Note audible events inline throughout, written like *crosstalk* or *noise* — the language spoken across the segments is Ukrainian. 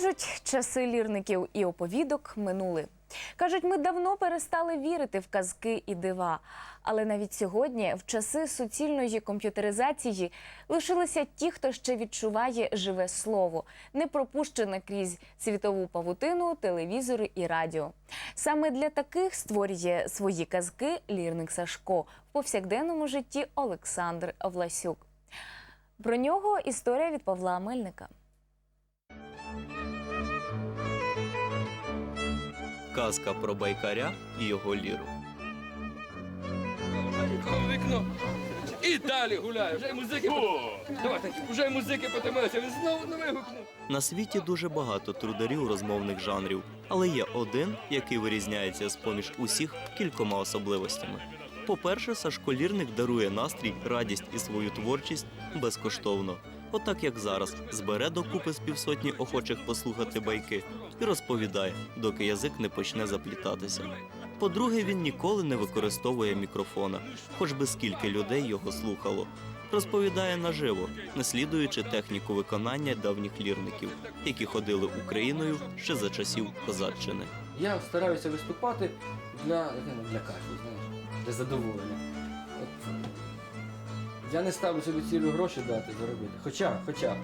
Кажуть, часи лірників і оповідок минули. Кажуть, ми давно перестали вірити в казки і дива. Але навіть сьогодні, в часи суцільної комп'ютеризації, лишилися ті, хто ще відчуває живе слово, не пропущене крізь світову павутину, телевізори і радіо. Саме для таких створює свої казки лірник Сашко в повсякденному житті Олександр Власюк. Про нього історія від Павла Мельника. Казка про байкаря і його ліру. Вікно. І далі гуляє. Вже й музики. пот- Давайте, вже й музики потемилися. Він знову не вигукнув. На світі дуже багато трударів розмовних жанрів, але є один, який вирізняється з поміж усіх кількома особливостями. По-перше, Сашко Лірник дарує настрій, радість і свою творчість безкоштовно. Отак як зараз збере докупи з півсотні охочих послухати байки і розповідає, доки язик не почне заплітатися. По-друге, він ніколи не використовує мікрофона, хоч би скільки людей його слухало. Розповідає наживо, наслідуючи техніку виконання давніх лірників, які ходили Україною ще за часів козаччини. Я стараюся виступати для, для кайфу, для задоволення. Я не ставлю собі цілю гроші дати заробити. Хоча, хоча,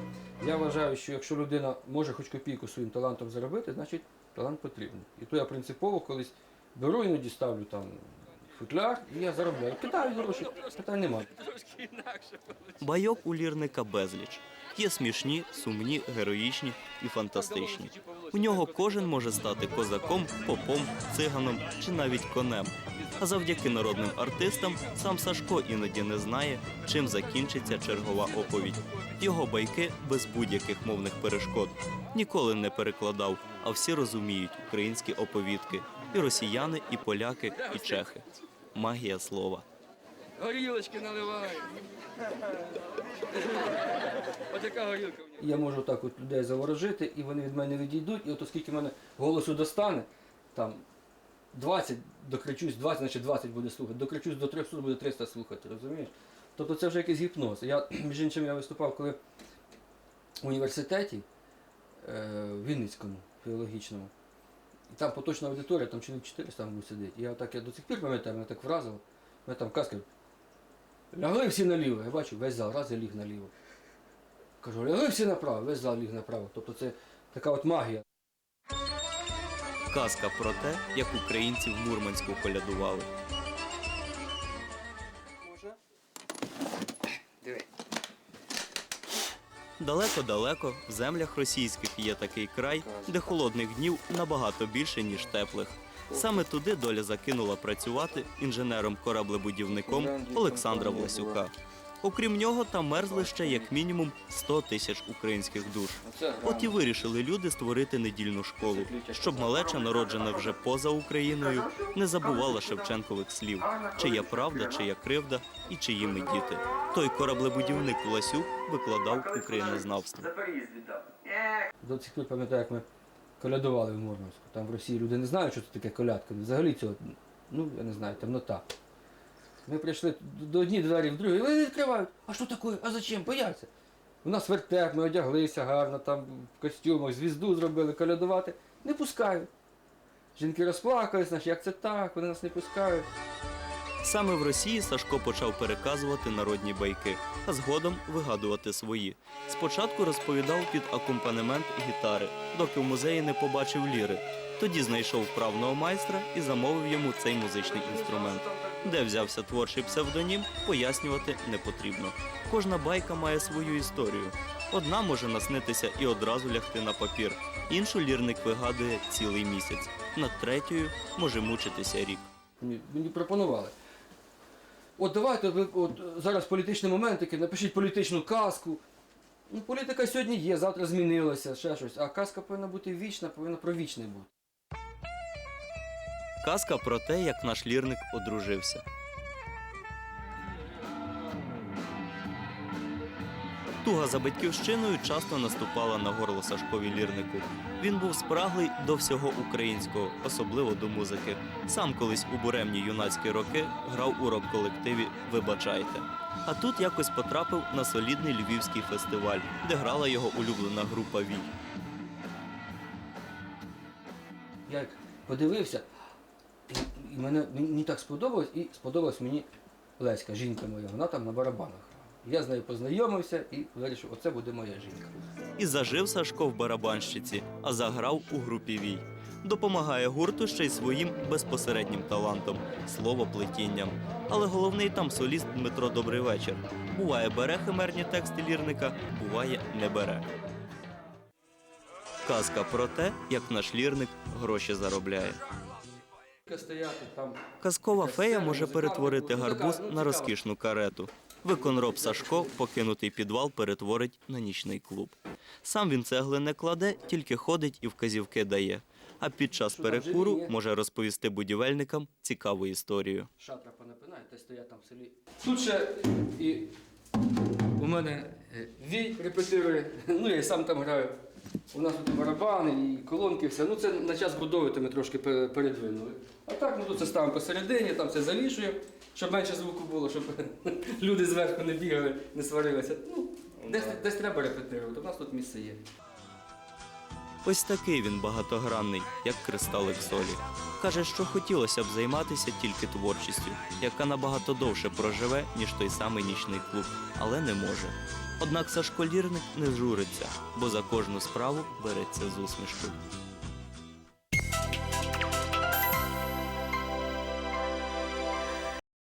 я вважаю, що якщо людина може хоч копійку своїм талантом заробити, значить талант потрібен. І то я принципово колись беру іноді ставлю там футляр, і я заробляю. Кидаю гроші, питань немає. Байок у лірника безліч. Є смішні, сумні, героїчні і фантастичні. У нього кожен може стати козаком, попом, циганом чи навіть конем. А завдяки народним артистам сам Сашко іноді не знає, чим закінчиться чергова оповідь. Його байки без будь-яких мовних перешкод. Ніколи не перекладав, а всі розуміють українські оповідки. І росіяни, і поляки, і чехи. Магія слова. Горілочки наливай. От яка горілка в нього. Я можу так от людей заворожити, і вони від мене відійдуть, і от оскільки в мене голосу достане, там 20, докричусь, 20, значить 20 буде слухати, докричусь до 300, буде 300 слухати, розумієш? Тобто це вже якийсь гіпноз. Я, *clears throat* між іншим, я виступав, коли в університеті е, в Вінницькому, філологічному. І там поточна аудиторія, там чоловік 400 там буде сидіти. Я так я до цих пір пам'ятаю, мене так вразило. Мене там казка. Лягли всі наліво. Я бачу, весь зал раз я ліг наліво. Кажу, лягли всі направо, весь зал ліг направо. Тобто це така от магія. Казка про те, як українці в Мурманську колядували. Далеко-далеко в землях російських є такий край, де холодних днів набагато більше, ніж теплих. Саме туди доля закинула працювати інженером-кораблебудівником Олександра Власюка. Окрім нього, там мерзли ще як мінімум 100 тисяч українських душ. От і вирішили люди створити недільну школу, щоб малеча, народжена вже поза Україною, не забувала Шевченкових слів, чия правда, чия кривда і чиї ми діти. Той кораблебудівник Власюк викладав українознавство. До цих пір пам'ятаю, як ми колядували в Мурманську. Там в Росії люди не знають, що це таке колядка. Взагалі цього, ну я не знаю, темнота. Ми прийшли до одні двері, в другі, вони відкривають. А що таке? А зачем? Бояться. У нас вертеп, ми одяглися гарно, там в костюмах, звізду зробили, колядувати. Не пускають. Жінки розплакались, наші, як це так, вони нас не пускають. Саме в Росії Сашко почав переказувати народні байки, а згодом вигадувати свої. Спочатку розповідав під акомпанемент гітари, доки в музеї не побачив ліри. Тоді знайшов вправного майстра і замовив йому цей музичний інструмент. Де взявся творчий псевдонім, пояснювати не потрібно. Кожна байка має свою історію. Одна може наснитися і одразу лягти на папір, іншу лірник вигадує цілий місяць. Над третьою може мучитися рік. Мені, мені пропонували. От давайте ви от зараз політичний момент такий, напишіть політичну казку. Ну, політика сьогодні є, завтра змінилася, ще щось. А казка повинна бути вічна, повинна про вічне бути. Казка про те, як наш лірник одружився. Туга за батьківщиною часто наступала на горло Сашкові лірнику. Він був спраглий до всього українського, особливо до музики. Сам колись у буремні юнацькі роки грав у рок-колективі Вибачайте. А тут якось потрапив на солідний львівський фестиваль, де грала його улюблена група Вій. як подивився, мене, мені так сподобалось, і сподобалась мені Леська, жінка моя, вона там на барабанах. Я з нею познайомився і вирішив, оце буде моя жінка. І зажив Сашко в барабанщиці, а заграв у групі Вій. Допомагає гурту ще й своїм безпосереднім талантом словоплетінням. Але головний там соліст Дмитро Добрий вечір. Буває, бере химерні тексти лірника, буває, не бере. Казка про те, як наш лірник гроші заробляє. Казкова фея може перетворити гарбуз на розкішну карету. Виконроб Сашко покинутий підвал перетворить на нічний клуб. Сам він цегли не кладе, тільки ходить і вказівки дає. А під час перекуру може розповісти будівельникам цікаву історію. шатра понапинає, та стоять там в селі. Тут ще і у мене е, вій репетирує, *laughs* ну я сам там граю. У нас тут барабани, і колонки, все. Ну це на час будови то ми трошки передвинули. А так ми тут це ставимо посередині, там все завішуємо, щоб менше звуку було, щоб *laughs* люди зверху не бігали, не сварилися. Ну, десь, десь треба репетирувати, у нас тут місце є. Ось такий він багатогранний, як кристалик солі. Каже, що хотілося б займатися тільки творчістю, яка набагато довше проживе, ніж той самий нічний клуб, але не може. Однак Сашко Лірник не журиться, бо за кожну справу береться з усмішкою.